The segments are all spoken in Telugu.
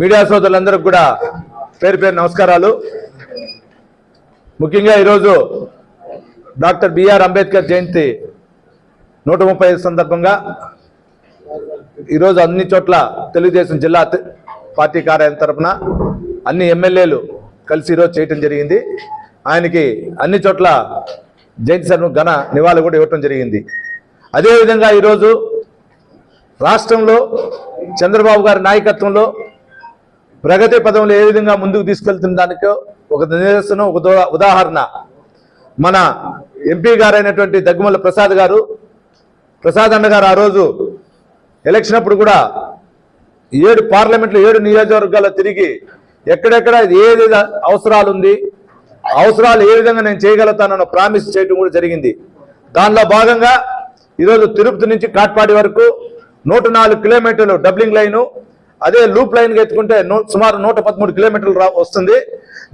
మీడియా సోదరులందరికీ కూడా పేరు పేరు నమస్కారాలు. ముఖ్యంగా ఈరోజు డాక్టర్ బిఆర్ అంబేద్కర్ జయంతి నూట ముప్పై సందర్భంగా ఈరోజు అన్ని చోట్ల తెలుగుదేశం జిల్లా పార్టీ కార్యాలయం తరఫున అన్ని ఎమ్మెల్యేలు కలిసి ఈరోజు చేయటం జరిగింది. ఆయనకి అన్ని చోట్ల జయంతి సర్వ ఘన నివాళి కూడా ఇవ్వటం జరిగింది. అదేవిధంగా ఈరోజు రాష్ట్రంలో చంద్రబాబు గారి నాయకత్వంలో ప్రగతి పదంలో ఏ విధంగా ముందుకు తీసుకెళ్తున్న దానికో ఒక నిదర్శనం ఒక దో- ఉదాహరణ. మన ఎంపీ గారైనటువంటి దగ్గుమల్ల ప్రసాద్ గారు ప్రసాద్ అన్న గారు ఆ రోజు ఎలక్షన్ అప్పుడు కూడా ఏడు పార్లమెంట్లో ఏడు నియోజకవర్గాల్లో తిరిగి ఎక్కడెక్కడ ఏది అవసరాలు ఉంది అవసరాలు ఏ విధంగా నేను చేయగలుగుతానన్న ప్రామిస్ చేయడం కూడా జరిగింది. దానిలో భాగంగా ఈరోజు తిరుపతి నుంచి కాట్పాడి వరకు నూట నాలుగు కిలోమీటర్లు డబ్లింగ్ లైను. అదే లూప్ లైన్ ఎత్తుకుంటే నూ- సుమారు నూట పదమూడు కిలోమీటర్లు వస్తుంది.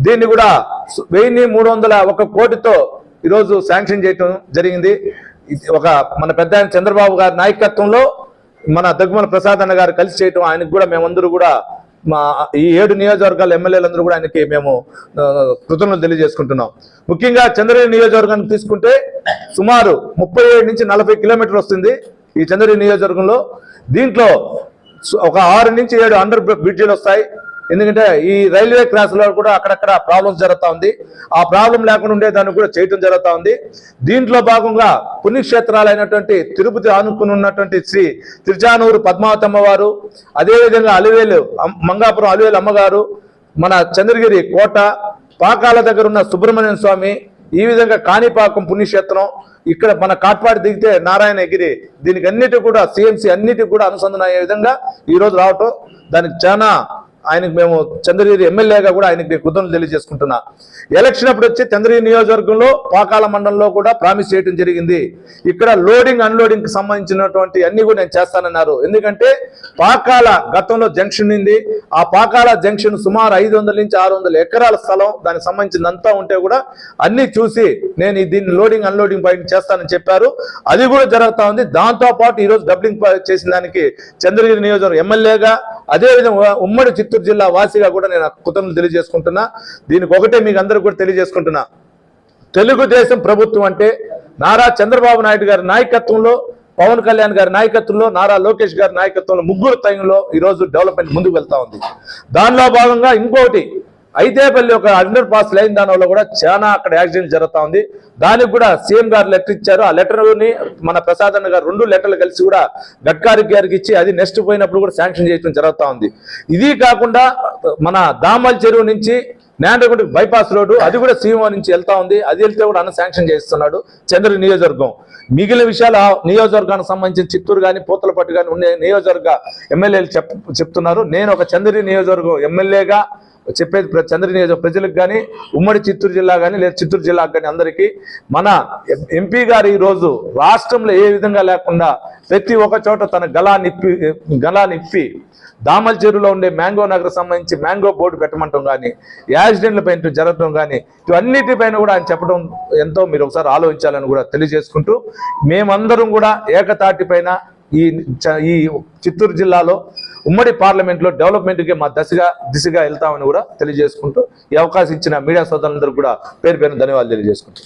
దీన్ని కూడా వెయ్యి మూడు వందల ఒక కోటితో ఈరోజు శాంక్షన్ చేయటం జరిగింది. ఇది ఒక మన పెద్ద చంద్రబాబు గారి నాయకత్వంలో మన దగ్గుమల ప్రసాద్ అన్న గారు కలిసి చేయటం ఆయనకు కూడా మేమందరూ కూడా మా ఈ ఏడు నియోజకవర్గాల ఎమ్మెల్యేలందరూ కూడా ఆయనకి మేము కృతజ్ఞతలు తెలియజేసుకుంటున్నాం. ముఖ్యంగా చంద్రగిరి నియోజకవర్గాన్ని తీసుకుంటే సుమారు ముప్పై ఏడు నుంచి నలభై కిలోమీటర్లు వస్తుంది. ఈ చంద్రుడి నియోజకవర్గంలో దీంట్లో ఒక ఆరు నుంచి ఏడు అండర్ బ్రిడ్జీలు వస్తాయి. ఎందుకంటే ఈ రైల్వే క్రాస్లో కూడా అక్కడక్కడ ప్రాబ్లమ్స్ జరుగుతూ ఉంది. ఆ ప్రాబ్లం లేకుండా ఉండేదాన్ని కూడా చేయటం జరుగుతూ ఉంది. దీంట్లో భాగంగా పుణ్యక్షేత్రాలైనటువంటి తిరుపతి ఆనుకుని ఉన్నటువంటి శ్రీ తిరుచానూరు పద్మావతమ్మ వారు అదేవిధంగా అలివేలు మంగాపురం అలివేలు అమ్మగారు మన చంద్రగిరి కోట పాకాల దగ్గర ఉన్న సుబ్రహ్మణ్యం స్వామి ఈ విధంగా కాణిపాకం పుణ్యక్షేత్రం ఇక్కడ మన కాట్పాడి దిగితే నారాయణగిరి దీనికి అన్నిటి కూడా సిఎంసి అన్నిటి కూడా అనుసంధానం అయ్యే విధంగా ఈ రోజు రావటం దానికి చాలా ఆయనకు మేము చంద్రగిరి ఎమ్మెల్యేగా కూడా ఆయనకి కృతజ్ఞతలు తెలియజేసుకుంటున్నా. ఎలక్షన్ అప్పుడు వచ్చి చంద్రగిరి నియోజకవర్గంలో పాకాల మండలంలో కూడా ప్రామిస్ చేయడం జరిగింది. ఇక్కడ లోడింగ్ అన్లోడింగ్కి సంబంధించినటువంటి అన్ని కూడా నేను చేస్తానన్నారు. ఎందుకంటే పాకాల గతంలో జంక్షన్ ఉంది. ఆ పాకాల జంక్షన్ సుమారు ఐదు వందల నుంచి ఆరు వందల ఎకరాల స్థలం దానికి సంబంధించినంతా ఉంటే కూడా అన్ని చూసి నేను దీన్ని లోడింగ్ అన్లోడింగ్ పాయింట్ చేస్తానని చెప్పారు. అది కూడా జరుగుతా ఉంది. దాంతో పాటు ఈరోజు డబ్లింగ్ చేసిన దానికి చంద్రగిరి నియోజకవర్గం ఎమ్మెల్యేగా అదేవిధంగా ఉమ్మడి చిత్తూరు జిల్లా వాసిగా కూడా నేను కృతజ్ఞతలు తెలియజేసుకుంటున్నా. దీనికి ఒకటే మీకు అందరికి కూడా తెలియజేసుకుంటున్నా. తెలుగుదేశం ప్రభుత్వం అంటే నారా చంద్రబాబు నాయుడు గారి నాయకత్వంలో పవన్ కళ్యాణ్ గారి నాయకత్వంలో నారా లోకేష్ గారి నాయకత్వంలో ముగ్గురు టైంలో ఈ రోజు డెవలప్మెంట్ ముందుకు వెళ్తా ఉంది. దానిలో భాగంగా ఇంకోటి ఐదేపల్లి ఒక అండర్ పాస్ లైన్ దానివల్ల కూడా చాలా అక్కడ యాక్సిడెంట్ జరుగుతా ఉంది. దానికి కూడా సీఎం గారు లెటర్ ఇచ్చారు. ఆ లెటర్ని మన ప్రసాద్ అన్న గారు రెండు లెటర్లు కలిసి కూడా గడ్కారి గారికి ఇచ్చి అది నెక్స్ట్ పోయినప్పుడు కూడా శాంక్షన్ చేయడం జరుగుతూ ఉంది. ఇది కాకుండా మన దామల్ చెరువు నుంచి నేండ్రగుంట బైపాస్ రోడ్డు అది కూడా సీఎంఓ నుంచి వెళ్తా ఉంది. అది వెళ్తే కూడా అన్న శాంక్షన్ చేస్తున్నాడు చంద్ర నియోజకవర్గం. మిగిలిన విషయాలు ఆ నియోజకవర్గానికి సంబంధించిన చిత్తూరు కానీ పూతలపట్టు కానీ ఉండే నియోజకవర్గ ఎమ్మెల్యేలు చెప్తున్నారు. నేను ఒక చంద్రి నియోజకవర్గం ఎమ్మెల్యేగా చెప్పేది ప్ర- చంద్ర నియోజక ప్రజలకు కానీ ఉమ్మడి చిత్తూరు జిల్లా కానీ లేదా చిత్తూరు జిల్లాకు కానీ అందరికీ మన ఎంపీ గారు ఈరోజు రాష్ట్రంలో ఏ విధంగా లేకుండా ప్రతి ఒక్క చోట తన గలా నిప్పి గలా నిప్పి దామల్ చెరువులో ఉండే మ్యాంగో నగర్ సంబంధించి మ్యాంగో బోర్డు పెట్టమంటాం కానీ యాక్సిడెంట్ల పైన జరగడం కానీ ఇవన్నిటిపైన కూడా ఆయన చెప్పడం ఎంతో మీరు ఒకసారి ఆలోచించాలని కూడా తెలియజేసుకుంటూ మేమందరం కూడా ఏకతాటి పైన ఈ చ- ఈ చిత్తూరు జిల్లాలో ఉమ్మడి పార్లమెంట్లో డెవలప్మెంట్కి మా దశగా దిశగా వెళ్తామని కూడా తెలియజేసుకుంటూ ఈ అవకాశం ఇచ్చిన మీడియా సోదరులందరూ కూడా పేరు పేరు ధన్యవాదాలు తెలియజేసుకుంటాం